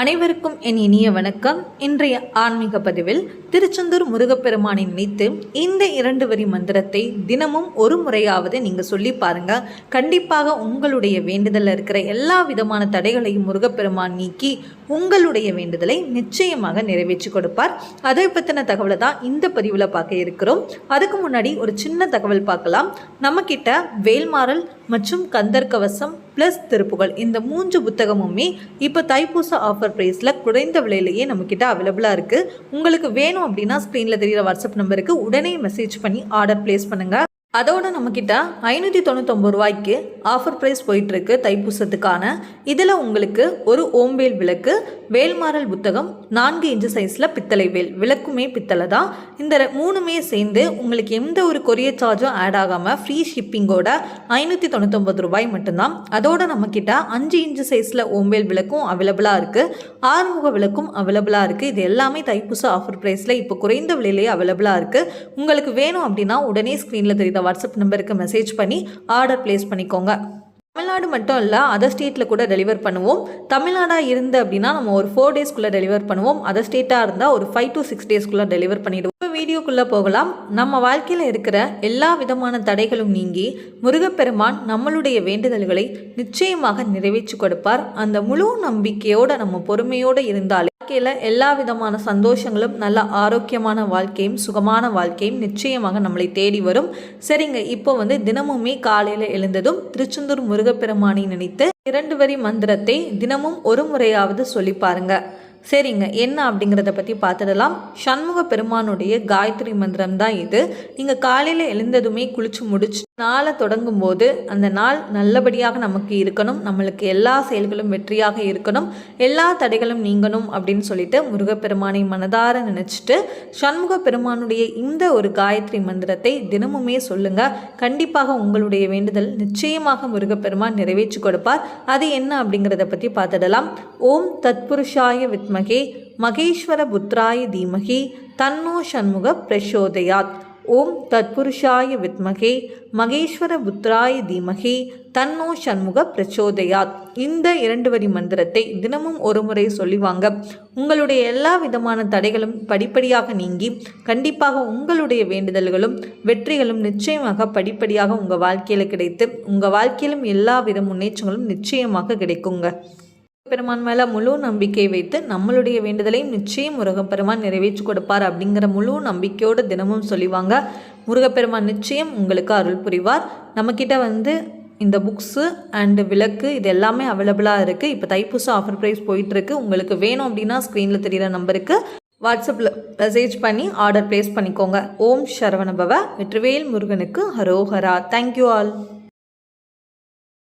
அனைவருக்கும் என் இனிய வணக்கம். இன்றைய ஆன்மீக பதிவில் திருச்செந்தூர் முருகப்பெருமானை நினைத்து இந்த இரண்டு வரி மந்திரத்தை தினமும் ஒரு முறையாவது நீங்கள் சொல்லி பாருங்க. கண்டிப்பாக உங்களுடைய வேண்டுதலில் இருக்கிற எல்லா விதமான தடைகளையும் முருகப்பெருமான் நீக்கி உங்களுடைய வேண்டுதலை நிச்சயமாக நிறைவேற்றி கொடுப்பார். அதை பற்றின தகவலை தான் இந்த பதிவில் பார்க்க இருக்கிறோம். அதுக்கு முன்னாடி ஒரு சின்ன தகவல் பார்க்கலாம். நம்மக்கிட்ட வேல்மாறல் மற்றும் கந்தர் கவசம் ப்ளஸ் திருப்புகள் இந்த மூன்று புத்தகமுமே இப்போ தைப்பூச ஆஃபர் ப்ரைஸில் குறைந்த விலையிலேயே நம்மக்கிட்ட அவைலபிளாக இருக்குது உங்களுக்கு வேணும் அப்படின்னா ஸ்க்ரீனில் தெரிகிற வாட்ஸ்அப் நம்பருக்கு உடனே மெசேஜ் பண்ணி ஆர்டர் ப்ளேஸ் பண்ணுங்கள் அதோட நம்மக்கிட்ட ஐநூற்றி தொண்ணூத்தொம்பது ரூபாய்க்கு ஆஃபர் ப்ரைஸ் போயிட்டுருக்கு தைப்பூசத்துக்கான. இதில் உங்களுக்கு ஒரு ஓம்பேல் விளக்கு வேல்மாறல் புத்தகம் நான்கு இன்ச்சு சைஸில் பித்தளை வேல். விளக்குமே பித்தளை தான். இந்த மூணுமே சேர்ந்து உங்களுக்கு எந்த ஒரு கொரியர் சார்ஜும் ஆட் ஆகாமல் ஃப்ரீ ஷிப்பிங்கோட ஐநூற்றி தொண்ணூத்தொம்பது ரூபாய் மட்டும்தான். அதோட நம்மக்கிட்ட அஞ்சு இன்ச்சு சைஸில் ஓம்பேல் விளக்கும் அவைலபிளாக இருக்குது ஆறுமுக விளக்கும் அவைலபிளாக இருக்குது இது எல்லாமே தைப்பூச ஆஃபர் ப்ரைஸில் இப்போ குறைந்த விலையிலேயே அவைலபிளாக இருக்குது உங்களுக்கு வேணும் அப்படின்னா உடனே ஸ்க்ரீனில் வாட்ஸ்அப் நம்பருக்கு மெசேஜ் பண்ணி ஆர்டர் ப்ளேஸ் பண்ணிக்கோங்க. தமிழ்நாடு மட்டும் இல்லை அதர் ஸ்டேட்டில் கூட டெலிவர் பண்ணுவோம். தமிழ்நாடாக இருந்து அப்படின்னா நம்ம ஒரு ஃபோர் டேஸ்க்குள்ளே டெலிவர் பண்ணுவோம். அதர் ஸ்டேட்டாக இருந்தால் ஒரு ஃபைவ் டு சிக்ஸ் டேஸ்க்குள்ளே டெலிவர் பண்ணிவிடுவோம் இப்போ வீடியோக்குள்ளே போகலாம். நம்ம வாழ்க்கையில் இருக்கிற எல்லா விதமான தடைகளும் நீங்கி முருகப்பெருமான் நம்மளுடைய வேண்டுதல்களை நிச்சயமாக நிறைவேற்றி கொடுப்பார். அந்த முழு நம்பிக்கையோடு நம்ம பொறுமையோடு இருந்தாலே வாழ்க்கையில் எல்லா விதமான சந்தோஷங்களும் நல்ல ஆரோக்கியமான வாழ்க்கையும் சுகமான வாழ்க்கையும் நிச்சயமாக நம்மளை தேடி வரும். சரிங்க இப்போ வந்து தினமுமே காலையில் எழுந்ததும் திருச்செந்தூர் முருகப்பெருமானை நினைத்து இரண்டு வரி மந்திரத்தை தினமும் ஒரு முறையாவது சொல்லி பாருங்க. சரிங்க என்ன அப்படிங்கிறத பற்றி பார்த்துடலாம். சண்முக பெருமானுடைய காயத்ரி மந்திரம் தான் இது. நீங்கள் காலையில் எழுந்ததுமே குளிச்சு முடிச்சு நாளை தொடங்கும் போது அந்த நாள் நல்லபடியாக நமக்கு இருக்கணும். நம்மளுக்கு எல்லா செயல்களும் வெற்றியாக இருக்கணும். எல்லா தடைகளும் நீங்கணும் அப்படின்னு சொல்லிட்டு முருகப்பெருமானை மனதார நினச்சிட்டு சண்முக பெருமானுடைய இந்த ஒரு காயத்ரி மந்திரத்தை தினமுமே சொல்லுங்க. கண்டிப்பாக உங்களுடைய வேண்டுதல் நிச்சயமாக முருகப்பெருமான் நிறைவேற்றி கொடுப்பார். அது என்ன அப்படிங்கிறத பற்றி பார்த்துடலாம். ஓம் தத்புருஷாய வித்மகே மகேஸ்வர புத்ராய தீமகி தன்னோ சண்முக பிரசோதயாத். ஓம் தத்புருஷாய வித்மகே மகேஸ்வர புத்ராய தீமகி தன்னோ சண்முக பிரச்சோதயாத். இந்த இரண்டு வரி மந்திரத்தை தினமும் ஒரு முறை சொல்லிவாங்க உங்களுடைய எல்லா விதமான தடைகளும் படிப்படியாக நீங்கி கண்டிப்பாக உங்களுடைய வேண்டுதல்களும் வெற்றிகளும் நிச்சயமாக படிப்படியாக உங்கள் வாழ்க்கையில் கிடைத்து உங்கள் வாழ்க்கையிலும் எல்லா வித முன்னேற்றங்களும் நிச்சயமாக கிடைக்குங்க. பெருமான் மேலே முழு நம்பிக்கை வைத்து நம்மளுடைய வேண்டுதலையும் நிச்சயம் முருகப்பெருமான் நிறைவேற்றி கொடுப்பார் அப்படிங்கிற முழு நம்பிக்கையோடு தினமும் சொல்லிவாங்க. முருகப்பெருமான் நிச்சயம் உங்களுக்கு அருள் புரிவார். நம்மக்கிட்ட வந்து இந்த புக்ஸு அண்டு விளக்கு இது எல்லாமே அவைலபிளாக இருக்குது இப்போ தைப்பூச ஆஃபர் ப்ரைஸ் போயிட்டுருக்கு. உங்களுக்கு வேணும் அப்படின்னா ஸ்க்ரீனில் தெரிகிற நம்பருக்கு வாட்ஸ்அப்பில் மெசேஜ் பண்ணி ஆர்டர் ப்ளேஸ் பண்ணிக்கோங்க. ஓம் சரவணபவ. வெற்றிவேல் முருகனுக்கு ஹரோஹரா. Thank you all